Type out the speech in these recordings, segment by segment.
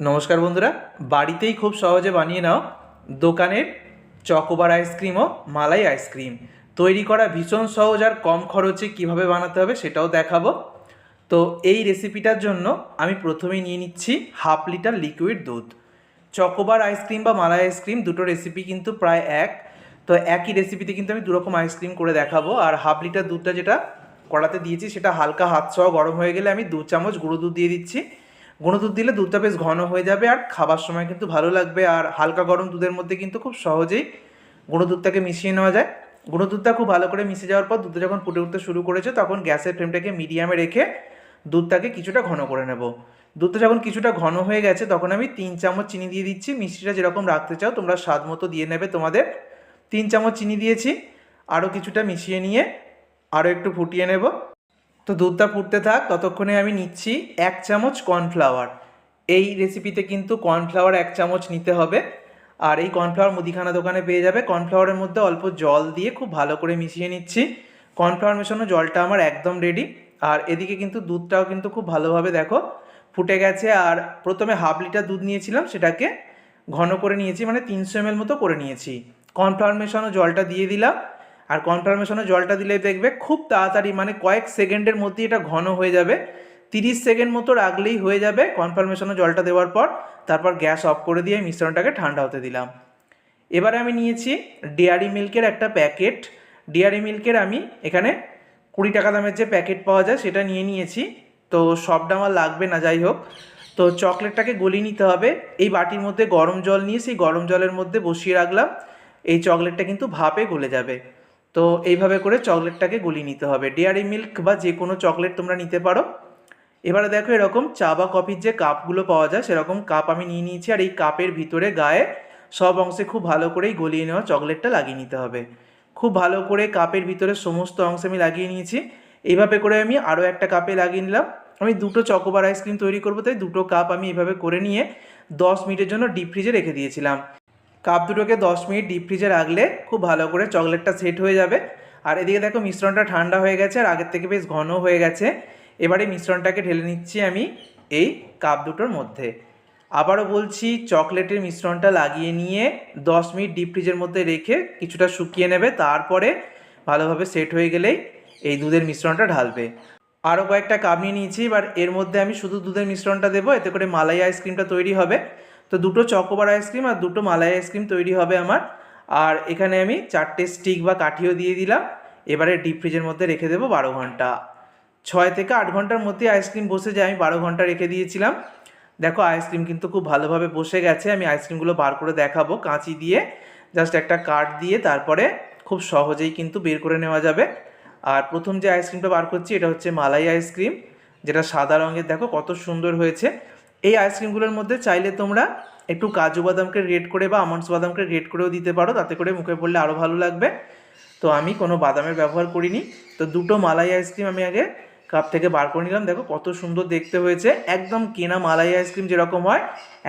নমস্কার বন্ধুরা, বাড়িতেই খুব সহজে বানিয়ে নাও দোকানের চকোবার আইসক্রিম ও মালাই আইসক্রিম তৈরি করা ভীষণ সহজ আর কম খরচে কীভাবে বানাতে হবে সেটাও দেখাবো। তো এই রেসিপিটার জন্য আমি প্রথমেই নিয়ে নিচ্ছি হাফ লিটার লিকুইড দুধ। চকোবার আইসক্রিম বা মালাই আইসক্রিম দুটো রেসিপি কিন্তু প্রায় এক। তো একই রেসিপিতে কিন্তু আমি দুরকম আইসক্রিম করে দেখাবো। আর হাফ লিটার দুধটা যেটা কড়াতে দিয়েছি সেটা হালকা হাত সহ গরম হয়ে গেলে আমি দু চামচ গুঁড়ো দুধ দিয়ে দিচ্ছি। গুঁড়ো দুধ দিলে দুধটা বেশ ঘন হয়ে যাবে আর খাবার সময় কিন্তু ভালো লাগবে আর হালকা গরম দুধের মধ্যে কিন্তু খুব সহজেই গুঁড়ো দুধটাকে মিশিয়ে নেওয়া যায়। গুঁড়ো দুধটা খুব ভালো করে মিশে যাওয়ার পর দুধটা যখন ফুটে উঠতে শুরু করেছে তখন গ্যাসের ফ্লেমটাকে মিডিয়ামে রেখে দুধটাকে কিছুটা ঘন করে নেব। দুধটা যখন কিছুটা ঘন হয়ে গেছে তখন আমি তিন চামচ চিনি দিয়ে দিচ্ছি। মিষ্টিটা যেরকম রাখতে চাও তোমরা স্বাদ মতো দিয়ে নেবে তোমাদের। তিন চামচ চিনি দিয়েছি। আরও কিছুটা মিশিয়ে নিয়ে আরও একটু ফুটিয়ে নেব। তো দুধটা ফুটতে থাক, ততক্ষণে আমি নিচ্ছি এক চামচ কর্নফ্লাওয়ার এই রেসিপিতে কিন্তু কর্নফ্লাওয়ার এক চামচ নিতে হবে। আর এই কর্নফ্লাওয়ার মুদিখানা দোকানে পেয়ে যাবে। কর্নফ্লাওয়ারের মধ্যে অল্প জল দিয়ে খুব ভালো করে মিশিয়ে নিচ্ছি। কর্নফ্লাওয়ার মেশানো জলটা আমার একদম রেডি আর এদিকে কিন্তু দুধটাও কিন্তু খুব ভালোভাবে দেখো ফুটে গেছে। আর প্রথমে হাফ লিটার দুধ নিয়েছিলাম, সেটাকে ঘন করে নিয়েছি মানে তিনশো এমএল মতো করে নিয়েছি। কর্নফ্লাওয়ার মেশানো জলটা দিয়ে দিলাম। আর কর্নফ্লাওয়ার মেশানো জলটা দিলে দেখবে খুব তাড়াতাড়ি মানে কয়েক সেকেন্ডের মধ্যে এটা ঘন হয়ে যাবে। তিরিশ সেকেন্ড মতো রাখলেই হয়ে যাবে কর্নফ্লাওয়ার মেশানো জলটা দেওয়ার পর। তারপর গ্যাস অফ করে দিয়ে মিশ্রণটাকে ঠান্ডা হতে দিলাম। এবারে আমি নিয়েছি ডেয়ারি মিল্কের একটা প্যাকেট। ডেয়ারি মিল্কের আমি এখানে কুড়ি টাকা দামের যে প্যাকেট পাওয়া যায় সেটা নিয়ে নিয়েছি। তো সবটা আমার লাগবে না, যাই হোক। তো চকলেটটাকে গলিয়ে নিতে হবে। এই বাটির মধ্যে গরম জল নিয়ে সেই গরম জলের মধ্যে বসিয়ে রাখলাম। এই চকলেটটা কিন্তু ভাপে গলে যাবে। তো এইভাবে করে চকলেটটাকে গলিয়ে নিতে হবে। ডেয়ারি মিল্ক বা যে কোনো চকলেট তোমরা নিতে পারো। এবারে দেখো এরকম চা বা কফির যে কাপগুলো পাওয়া যায়, সেরকম কাপ আমি নিয়ে নিয়েছি। আর এই কাপের ভিতরে গায়ে সব অংশে খুব ভালো করেই গলিয়ে নেওয়া চকলেটটা লাগিয়ে নিতে হবে। খুব ভালো করে কাপের ভিতরে সমস্ত অংশে আমি লাগিয়ে নিয়েছি। এইভাবে করে আমি আরও একটা কাপে লাগিয়ে নিলাম। আমি দুটো চকোবার আইসক্রিম তৈরি করব, তাই দুটো কাপ আমি এভাবে করে নিয়ে দশ মিনিটের জন্য ডিপ ফ্রিজে রেখে দিয়েছিলাম। কাপ দুটোকে দশ মিনিট ডিপ ফ্রিজে রাখলে খুব ভালো করে চকলেটটা সেট হয়ে যাবে। আর এদিকে দেখো মিশ্রণটা ঠান্ডা হয়ে গেছে আর আগের থেকে বেশ ঘন হয়ে গেছে। এবারে মিশ্রণটাকে ঢেলে নিচ্ছি আমি এই কাপ দুটোর মধ্যে। আবারও বলছি চকলেটের মিশ্রণটা লাগিয়ে নিয়ে দশ মিনিট ডিপ ফ্রিজের মধ্যে রেখে কিছুটা শুকিয়ে নেবে, তারপরে ভালোভাবে সেট হয়ে গেলেই এই দুধের মিশ্রণটা ঢালবে। আরও কয়েকটা কাপ নিয়ে নিয়েছি, এবার এর মধ্যে আমি শুধু দুধের মিশ্রণটা দেবো, এতে করে মালাই আইসক্রিমটা তৈরি হবে। তো দুটো চকোবার আইসক্রিম আর দুটো মালাই আইসক্রিম তৈরি হবে আমার। আর এখানে আমি চারটে স্টিক বা কাঠিও দিয়ে দিলাম। এবারে ডিপ ফ্রিজের মধ্যে রেখে দেবো বারো ঘণ্টা। ছয় থেকে আট ঘণ্টার মধ্যে আইসক্রিম বসে যায়, আমি বারো ঘণ্টা রেখে দিয়েছিলাম। দেখো আইসক্রিম কিন্তু খুব ভালোভাবে বসে গেছে, আমি আইসক্রিমগুলো বার করে দেখাবো কাঁচি দিয়ে। জাস্ট একটা কাঠ দিয়ে তারপরে খুব সহজেই কিন্তু বের করে নেওয়া যাবে। আর প্রথম যে আইসক্রিমটা বার করছি, এটা হচ্ছে মালাই আইসক্রিম, যেটা সাদা রঙের। দেখো কত সুন্দর হয়েছে। এই আইসক্রিমগুলোর মধ্যে চাইলে তোমরা একটু কাজু বাদামকে রেড করে বা আমন্ডস বাদামকে রেড করেও দিতে পারো, তাতে করে মুখে পড়লে আরও ভালো লাগবে। তো আমি কোনো বাদামের ব্যবহার করিনি। তো দুটো মালাই আইসক্রিম আমি আগে কাপ থেকে বার করে নিলাম। দেখো কত সুন্দর দেখতে হয়েছে। একদম কেনা মালাই আইসক্রিম যেরকম হয়,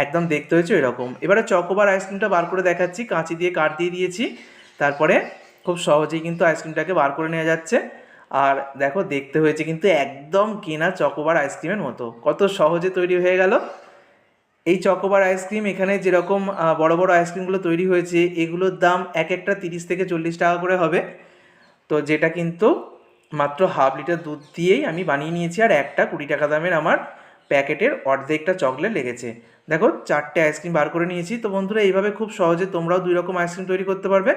একদম দেখতে হয়েছে এরকম এবারে চকোবার আইসক্রিমটা বার করে দেখাচ্ছি, কাঁচি দিয়ে কাট দিয়ে দিয়েছি। তারপরে খুব সহজেই কিন্তু আইসক্রিমটাকে বার করে নেওয়া যাচ্ছে। আর দেখো দেখতে হয়েছে কিন্তু একদম কেনা চকোবার আইসক্রিমের মতো। কত সহজে তৈরি হয়ে গেল। এই চকোবার আইসক্রিম এখানে যেরকম বড় বড় আইসক্রিমগুলো তৈরি হয়েছে, এগুলোর দাম এক একটা তিরিশ থেকে চল্লিশ টাকা করে হবে। তো যেটা কিন্তু মাত্র হাফ লিটার দুধ দিয়েই আমি বানিয়ে নিয়েছি আর একটা কুড়ি টাকা দামের আমার প্যাকেটের অর্ধেকটা চকলেট লেগেছে। দেখো চারটে আইসক্রিম বার করে নিয়েছি। তো বন্ধুরা, এইভাবে খুব সহজে তোমরাও দুই রকম আইসক্রিম তৈরি করতে পারবে।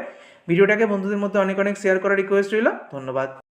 ভিডিওটাকে বন্ধুদের মধ্যে অনেক অনেক শেয়ার করার রিকোয়েস্ট রইল। ধন্যবাদ।